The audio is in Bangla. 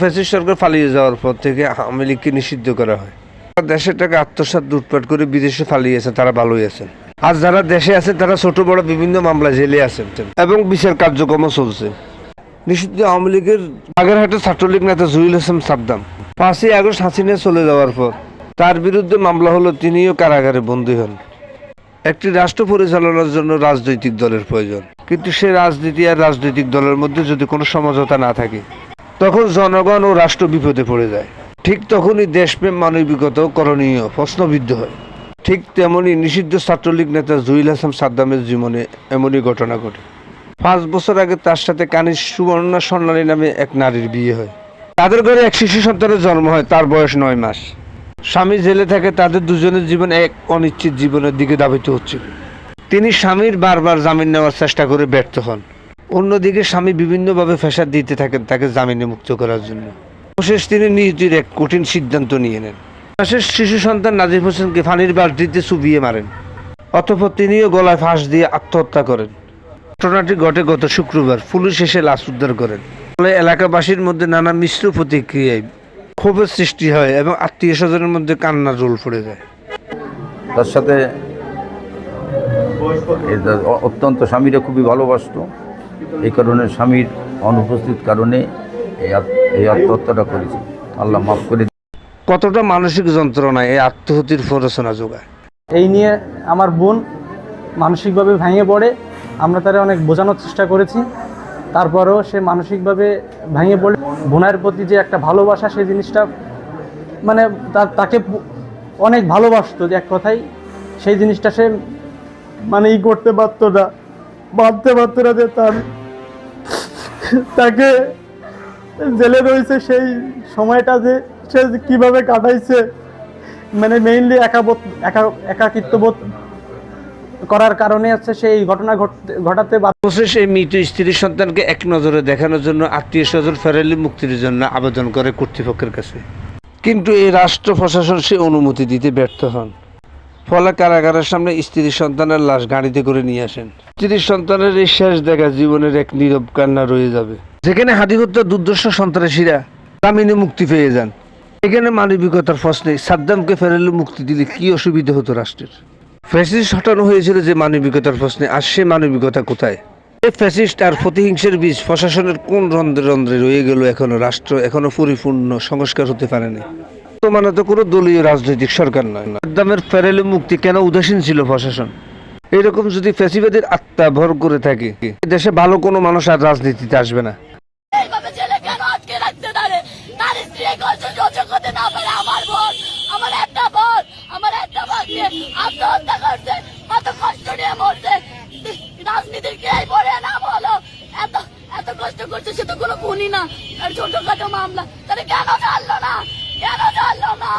ফ্যাসিস্ট সরকার পালিয়ে যাওয়ার পর থেকে আওয়ামী লীগকে নিষিদ্ধ করা হয়। দেশের টাকা আত্মসাৎ লুটপাট করে বিদেশে পালিয়েছে তারা ভালোই আছেন। আর যারা দেশে আছে তারা ছোট বড় বিভিন্ন মামলায় জেলে আছেন। এবং বিচার কার্যক্রমও চলছে। নিষিদ্ধ আওয়ামী লীগের বাগেরহাটের ছাত্রলীগ নেতা জুহিল হাসান সাদ্দাম পাঁচই আগস্ট হাসিনা চলে যাওয়ার পর তার বিরুদ্ধে মামলা হলো তিনিও কারাগারে বন্দী হন। একটি রাষ্ট্র পরিচালনার জন্য রাজনৈতিক দলের প্রয়োজন। কিন্তু সে রাজনীতি আর রাজনৈতিক দলের মধ্যে যদি কোনো সমঝোতা না থাকে তখন জনগণ ও রাষ্ট্র বিপদে পড়ে যায়। ঠিক তখনই দেশপ্রেম, মানবিকতা করণীয় প্রশ্নবিদ্ধ হয়। ঠিক তেমনি নিষিদ্ধ ছাত্রলীগ নেতা জুহিল হাসান সাদ্দামের জীবনে এমনই ঘটনা ঘটে। পাঁচ বছর আগে তার সাথে কানিস সুবর্ণা স্বর্ণালী নামে এক নারীর বিয়ে হয়। তাদের ঘরে এক শিশু সন্তানের জন্ম হয়, তার বয়স নয় মাস। স্বামী জেলে থাকে, তাদের দুজনের জীবন এক অনিশ্চিত জীবনের দিকে ধাবিত হচ্ছিল। তিনি স্বামীর বারবার জামিন নেওয়ার চেষ্টা করে ব্যর্থ হন। অন্যদিকে স্বামী বিভিন্নভাবে ফেসার দিতে থাকেন তাকে জামিনে মুক্ত করার জন্য। অবশেষ তিনি নিজের এক কঠিন সিদ্ধান্ত নিয়ে নেন। শেষ শিশু সন্তান নাজির হোসেনকে ফানির বালতিতে চুবিয়ে মারেন। অতঃপর তিনিও গলায় ফাঁস দিয়ে আত্মহত্যা করেন। ঘটনাটি ঘটে গত শুক্রবার। পুলিশ এসে লাশ উদ্ধার করেন। ফলে এলাকাবাসীর মধ্যে নানা মিশ্র প্রতিক্রিয়ায় ক্ষোভের সৃষ্টি হয় এবং আত্মীয় স্বজনের মধ্যে কান্নার রোল পড়ে যায়। তার সাথে অত্যন্ত স্বামীরা খুবই ভালোবাসতো। এই কারণে স্বামীর অনুপস্থিত কারণে এই এই আত্মহত্যাটা করেছি। আল্লাহ মাফ করে কতটা মানসিক যন্ত্রণায় এই আত্মহত্যির প্ররোচনা যোগায়? এই নিয়ে আমার বোন মানসিকভাবে ভেঙে পড়ে। আমরা তারা অনেক বোঝানোর চেষ্টা করেছি। তারপরেও সে মানসিকভাবে ভেঙে পড়ে। বোনের প্রতি যে একটা ভালোবাসা সেই জিনিসটা মানে তার তাকে অনেক ভালোবাসতো যে এক কথাই সেই জিনিসটা সে মানে ই করতে পারতো না। বাঁধতে পারতো না যে তার তাকে জেলে রয়েছে সেই সময়টা যে সে কীভাবে কাটাইছে মানে মেইনলি একাবোধ একা, একাকিত্ববোধ করার কারণে হচ্ছে সেই ঘটনা ঘটতে- অবশেষ এই মৃত স্ত্রীর সন্তানকে এক নজরে দেখানোর জন্য আত্মীয় স্বজন ফেরালি মুক্তির জন্য আবেদন করে কর্তৃপক্ষের কাছে। কিন্তু এই রাষ্ট্র প্রশাসন সে অনুমতি দিতে ব্যর্থ হন। ফলে কারাগারের সামনে স্ত্রীর সন্তানের লাশ গাড়িতে করে নিয়ে আসেন। স্ত্রীর সন্তানের এই শেষ দেখা জীবনের এক নীরব কান্না রয়ে যাবে। যেখানে হাতি হত্যা দুর্দর্শ সন্ত্রাসীরা জামিনে মুক্তি পেয়ে যান। এখানে মানবিকতার প্রশ্নে সাদ্দামকে ফেরালে মুক্তি দিলে কি অসুবিধা হতো রাষ্ট্রের? ফ্যাসিস্ট হটানো হয়েছিল যে মানবিকতার প্রশ্নে আর সে মানবিকতা কোথায়? এই ফ্যাসিস্ট আর প্রতিহিংসার বীজ প্রশাসনের কোন রন্ধ্রে রন্ধ্রে রয়ে গেল এখনও? রাষ্ট্র এখনও পরিপূর্ণ, সংস্কার হতে পারেনি। বর্তমানে তো কোনো দলীয় রাজনৈতিক সরকার নয়। সাদ্দামের ফেরালে মুক্তি কেন উদাসীন ছিল প্রশাসন? এরকম যদি ফ্যাসিবাদের আত্মা ভর করে থাকে দেশে ভালো কোনো মানুষ আর রাজনীতিতে আসবে না। এত কষ্ট করছে, সে তো কোনো না। ছোটখাটো মামলা, তাহলে কেন জানলো না? কেন জানলো না?